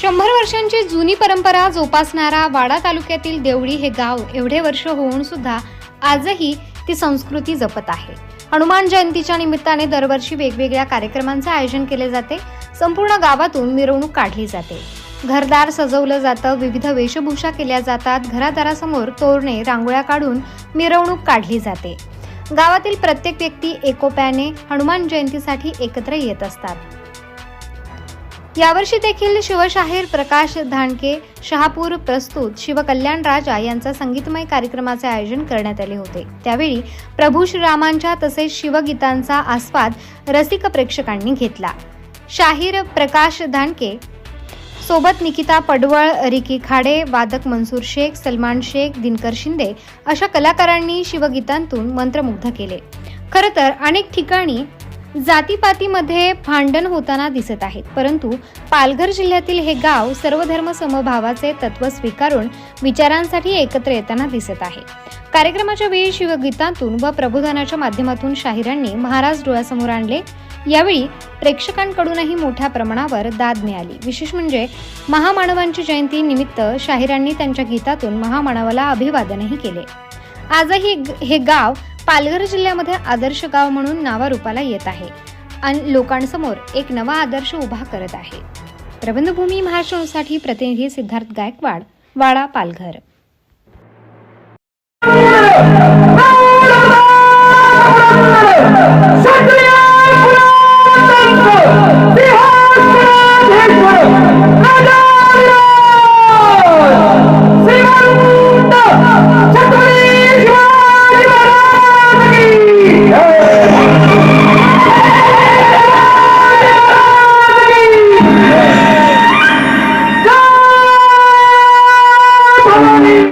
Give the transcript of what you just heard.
शंभर वर्षांची जुनी परंपरा जोपासणारा वाडा तालुक्यातील देवळी हे गाव एवढे वर्ष होऊन सुद्धा आजही ती संस्कृती जपत आहे. हनुमान जयंतीच्या निमित्ताने दरवर्षी वेगवेगळ्या कार्यक्रमांचे आयोजन केले जाते. संपूर्ण गावातून मिरवणूक काढली जाते. घरदार सजवलं जातं विविध वेशभूषा केल्या जातात घरादारासमोर तोरणे रांगोळ्या काढून मिरवणूक काढली जाते. गावातील प्रत्येक व्यक्ती एकोप्याने हनुमान जयंतीसाठी एकत्र येत असतात. यावर्षी देखील शिवशाहीर प्रकाश धानके शहापूर प्रस्तुत शिवकल्याण राजा यांचा संगीतमय कार्यक्रमाचे आयोजन करण्यात आले होते. त्यावेळी प्रभू श्रीरामांच्या तसेच शिवगीतांचा आस्वाद रसिक प्रेक्षकांनी घेतला. शाहीर प्रकाश धानके सोबत निकिता पडवळ रिकी खाडे वादक मंसूर शेख सलमान शेख दिनकर शिंदे अशा कलाकारांनी शिवगीतांतून मंत्रमुग्ध केले. खरं तर अनेक ठिकाणी जातीपातीमध्ये भांडण होताना दिसत आहेत. परंतु पालघर जिल्ह्यातील हे गाव सर्वधर्म समभावाचे तत्व स्वीकारून विचारांसाठी एकत्र येताना दिसत आहे. कार्यक्रमाच्या वेळी शिवगीतांतून व प्रबोधनाच्या माध्यमातून शाहिरांनी महाराज डोळ्यासमोर आणले. यावेळी प्रेक्षकांकडूनही मोठ्या प्रमाणावर दाद मिळाली. विशेष म्हणजे महामानवांची जयंती निमित्त शाहिरांनी त्यांच्या गीतातून महामानवाला अभिवादनही केले. आजही हे गाव पालघर जिल्ह्यामध्ये आदर्श गाव म्हणून नावारूपाला येत आहे. आणि लोकांसमोर एक नवा आदर्श उभा करत आहे. प्रबंधभूमी महाराष्ट्रासाठी प्रतिनिधी सिद्धार्थ गायकवाड वाडा पालघर.